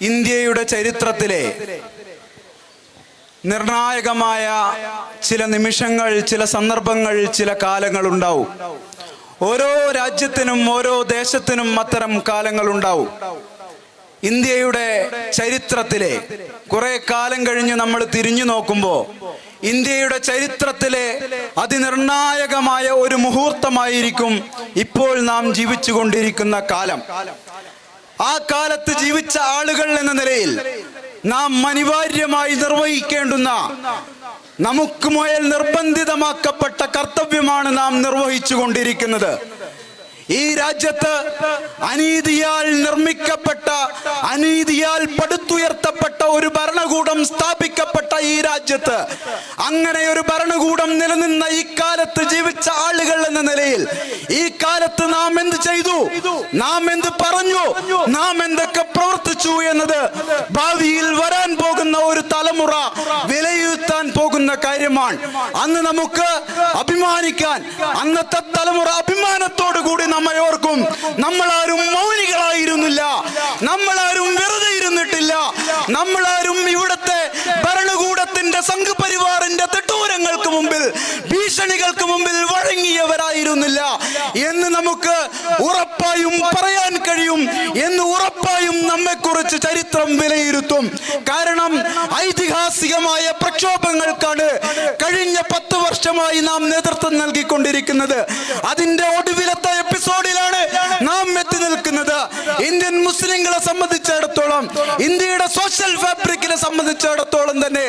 ഇന്ത്യയുടെ ചരിത്രത്തിലെ നിർണായകമായ ചില നിമിഷങ്ങൾ ചില സന്ദർഭങ്ങൾ ചില കാലങ്ങൾ ഉണ്ടാവും. ഓരോ രാജ്യത്തിനും ഓരോ ദേശത്തിനും അത്തരം കാലങ്ങൾ ഉണ്ടാവും. ഇന്ത്യയുടെ ചരിത്രത്തിലെ കുറെ കാലം കഴിഞ്ഞ് നമ്മൾ തിരിഞ്ഞു നോക്കുമ്പോൾ ഇന്ത്യയുടെ ചരിത്രത്തിലെ അതിനിർണായകമായ ഒരു മുഹൂർത്തമായിരിക്കും ഇപ്പോൾ നാം ജീവിച്ചുകൊണ്ടിരിക്കുന്ന കാലം. ആ കാലത്ത് ജീവിച്ച ആളുകൾ എന്ന നിലയിൽ നാം അനിവാര്യമായി നിർവഹിക്കേണ്ടുന്ന നമുക്ക് മുയൽ നിർബന്ധിതമാക്കപ്പെട്ട കർത്തവ്യമാണ് നാം നിർവഹിച്ചു കൊണ്ടിരിക്കുന്നത് ഈ രാജ്യത്ത് അനീതിയാൽ നിർമ്മിക്കപ്പെട്ട അനീതിയാൽ പടുത്തുയർത്തപ്പെട്ട ഒരു ഭരണകൂടം സ്ഥാപിക്കപ്പെട്ട ഈ രാജ്യത്ത് അങ്ങനെ ഒരു ഭരണകൂടം നിലനിന്ന ഈ കാലത്ത് ജീവിച്ച ആളുകൾ എന്ന നിലയിൽ ഈ കാലത്ത് നാം എന്ത് ചെയ്തു? നാം എന്ത് പറഞ്ഞു? നാം എന്തൊക്കെ പ്രവർത്തിച്ചു എന്നത് ഭാവിയിൽ വരാൻ പോകുന്ന ഒരു തലമുറ വിലയിരുത്താൻ പോകുന്ന കാര്യമാണ്. അന്ന് നമുക്ക് അഭിമാനിക്കാൻ അന്നത്തെ തലമുറ അഭിമാനത്തോടു നമ്മളാരും മൗനികളായിരുന്നില്ല. നമ്മളാരും വെറുതെ ഇരുന്നിട്ടില്ല. നമ്മളാരും ഇവിടത്തെ ഭരണകൂടത്തിന്റെ സംഘപരിവാറിന്റെ തെട്ടൂരങ്ങൾക്ക് മുമ്പിൽ ഭീഷണികൾക്ക് മുമ്പിൽ വഴങ്ങിയവരായിരുന്നില്ല. എന്ന് നമുക്ക് ഉറപ്പായും പറയാൻ കഴിയും. എന്ന് ഉറപ്പായും നമ്മെക്കുറിച്ച് ചരിത്രം വിലയിരുത്തും. കാരണം ഐതിഹാസികമായ പ്രക്ഷോഭങ്ങൾക്കാണ് കഴിഞ്ഞ പത്ത് വർഷമായി നാം നേതൃത്വം നൽകിക്കൊണ്ടിരിക്കുന്നത്. അതിന്റെ ഒടുവിലത്തെ ഇന്ത്യൻ മുസ്ലിങ്ങളെ സംബന്ധിച്ചിടത്തോളം ഇന്ത്യയുടെ സോഷ്യൽ ഫാബ്രിക്കിനെ സംബന്ധിച്ചിടത്തോളം തന്നെ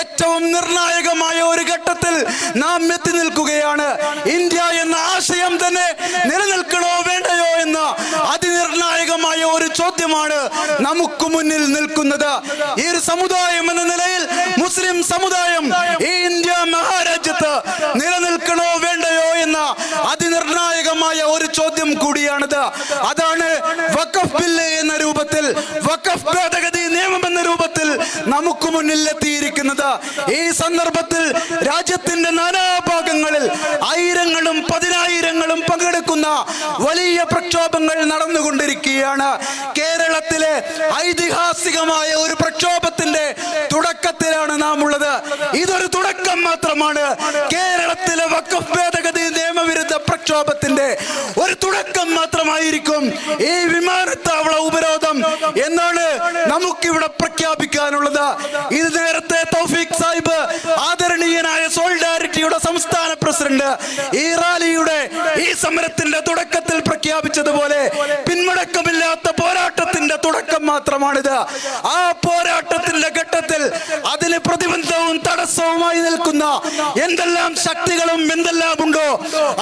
ഏറ്റവും നിർണായകമായ ഒരു ഘട്ടത്തിൽ നാം എത്തി നിൽക്കുകയാണ്. ഇന്ത്യ എന്ന ആശയം തന്നെ നിലനിൽക്കണോ വേണ്ടയോ എന്ന അതിനിർണായകമായ ഒരു ചോദ്യമാണ് നമുക്ക് മുന്നിൽ നിൽക്കുന്നത്. ഈ ഒരു സമുദായം എന്ന നിലയിൽ മുസ്ലിം സമുദായം ഈ ഇന്ത്യ മഹാരാജ്യത്ത് നിലനിൽക്കണോ ഒരു ചോദ്യം കൂടിയാണിത്. അതാണ് വഖഫ് ബില്ല് എന്ന രൂപത്തിൽ വഖഫ് ഭേദഗതി നിയമം എന്ന രൂപത്തിൽ നമുക്ക് മുന്നിൽ എത്തിയിരിക്കുന്നത്. ഈ സന്ദർഭത്തിൽ രാജ്യത്തിന്റെ നാനാഭാഗങ്ങളിൽ ആയിരങ്ങളും പതിനായിരങ്ങളും പങ്കെടുക്കുന്ന വലിയ പ്രക്ഷോഭങ്ങൾ നടന്നുകൊണ്ടിരിക്കുകയാണ്. കേരളത്തിലെ ഐതിഹാസികമായ ഒരു പ്രക്ഷോഭത്തിന്റെ തുടക്കത്തിലാണ് നാം ഉള്ളത് ഇതൊരു തുടക്കം മാത്രമാണ്. കേരളത്തിലെ വഖഫ് പ്രക്ഷോഭത്തിന്റെ ഒരു തുടക്കം മാത്രമായിരിക്കും ഈ വിമാനത്താവള ഉപരോധം എന്നാണ് നമുക്കിവിടെ പ്രഖ്യാപിക്കാനുള്ളത്. ഇത് നേരത്തെ തൗഫീഖ് സാഹിബ് ആദരണീയനായ സോളിഡാരിറ്റിയുടെ സംസ്ഥാന പ്രസിഡന്റ് ഈ റാലിയുടെ ഈ സമരത്തിന്റെ തുടക്കത്തിൽ പ്രഖ്യാപിച്ചതുപോലെ പിന്മുടക്കമില്ലാത്ത പോരാട്ടത്തിന്റെ തുടക്കം മാത്രമാണിത്. ആ പോരാട്ടത്തിന്റെ ഘട്ടത്തിൽ അതിന് പ്രതിബന്ധവും തടസ്സവുമായി നിൽക്കുന്ന എന്തെല്ലാം ശക്തികളും എന്തെല്ലാം ഉണ്ടോ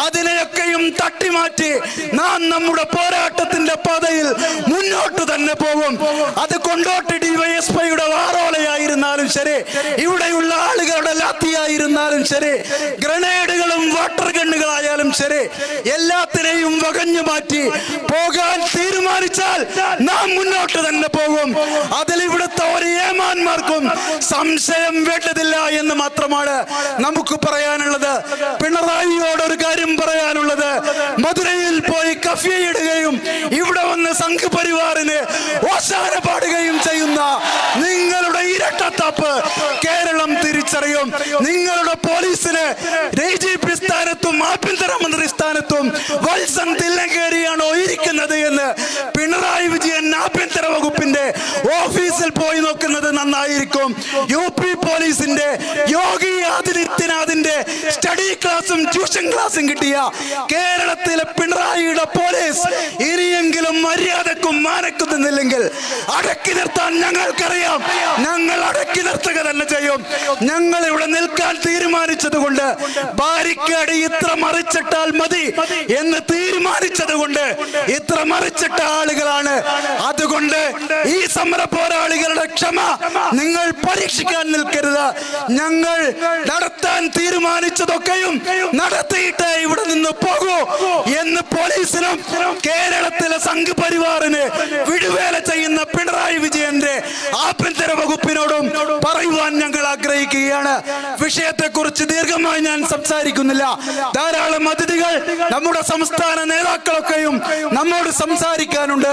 അതിനെയൊക്കെയും തട്ടിമാറ്റി നാം നമ്മുടെ പോരാട്ടത്തിന്റെ പാതയിൽ മുന്നോട്ട് തന്നെ പോകും. അത് കൊണ്ടോട്ട് ഡിവൈഎസ്പൈയുടെ വാറോലയായിരുന്നാലും ശരി ഇവിടെയുള്ള ആളുകളുടെ ലാത്തിയായിരുന്നാലും ശരി ഗ്രനേഡുകളും വാട്ടർ ഗണ്ണുകളായാലും ശരി എല്ലാത്തിനെയും വകഞ്ഞു മാറ്റി പോകാൻ തീരുമാനിച്ചാൽ നാം മുന്നോട്ട് തന്നെ പോകും. അതിൽ ഇവിടുത്തെ ഒരു ഏമാന്മാർക്കും സംശയം വേണ്ടതില്ല എന്ന് മാത്രമാണ് നമുക്ക് പറയാനുള്ളത്. പിണറായിയോട് ഒരു കാര്യം പറയാനുള്ളത്. മധുരയിൽ പോയി കഫിയിടുകയും ഇവിടെ വന്ന് സംഘപരിവാറിന് ഓശാന പാടുകയും ചെയ്യുന്ന നിങ്ങളുടെ ഇരട്ടത്താപ്പ് കേരളം തിരിച്ചറിയും. നിങ്ങളുടെ പോലീസിന് ഡി സ്ഥാനത്തും ആഭ്യന്തരമന്ത്രി സ്ഥാനത്തും വത്സൻ തില്ലങ്കേരിയാണോ ഇരിക്കുന്നത് എന്ന് പിണറായി വിജയൻ ആഭ്യന്തര വകുപ്പിന്റെ ഓഫീസിൽ പോയി നോക്കുന്നത് നന്നായിരിക്കും. യു പി പോലീസിന്റെ യോഗി ആദിത്യനാഥിന്റെ സ്റ്റഡി ക്ലാസും ട്യൂഷൻ ക്ലാസും കിട്ടിയ കേരളത്തിലെ പിണറായിയുടെ പോലീസ് ഇനിയെങ്കിലും മര്യാദക്കും മാനക്കും നിന്നില്ലെങ്കിൽ അടക്കി നിർത്താൻ ഞങ്ങൾക്കറിയാം. ഞങ്ങൾ അടക്കി നിർത്തുക തന്നെ ചെയ്യും. ഞങ്ങൾ ഇവിടെ നിൽക്കാൻ തീരുമാനിച്ചത് കൊണ്ട് ബാരിക്കേഡ് ഇത്ര മറിച്ചിട്ടാൽ മതി എന്ന് തീരുമാനിച്ചത് കൊണ്ട് ഇത്ര മറിച്ചിട്ട ആളുകളാണ് അതുകൊണ്ട് ഈ സമര പോരാളികളുടെ ക്ഷമ നിങ്ങൾ പരീക്ഷിക്കാൻ നിൽക്കരുത്. ഞങ്ങൾ നടത്താൻ തീരുമാനിച്ചതൊക്കെയും നടത്തിയിട്ടേ ഇവിടെ നിന്ന് പോകൂ എന്ന് പോലീസിനും കേരളത്തിലെ സംഘപരിവാറിന് വിടുവേല ചെയ്യുന്ന പിണറായി വിജയന്റെ ആഭ്യന്തര വകുപ്പിനോടും പറയുവാൻ ഞങ്ങൾ ആഗ്രഹിക്കുകയാണ്. വിഷയത്തെ കുറിച്ച് ദീർഘമായി ഞാൻ സംസാരിക്കുന്നില്ല. ധാരാളം അതിഥികൾ നമ്മുടെ സംസ്ഥാന നേതാക്കളൊക്കെയും നമ്മോട് സംസാരിക്കാനുണ്ട്.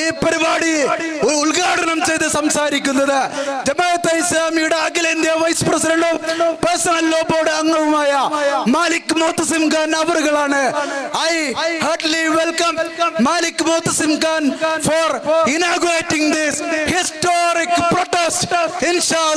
ഈ പരിപാടി ഉദ്ഘാടനം ചെയ്ത് സംസാരിക്കുന്നത് ജമാഅത്തെ ഇസ്ലാമിയുടെ അഖിലേന്ത്യാ വൈസ് പ്രസിഡന്റും പേഴ്സണൽ ലോ ബോർഡ് അംഗവുമായ Malik Motasim Khan അവറുകളാണ്. I heartily welcome Malik Motasim Khan for inaugurating this historic protest.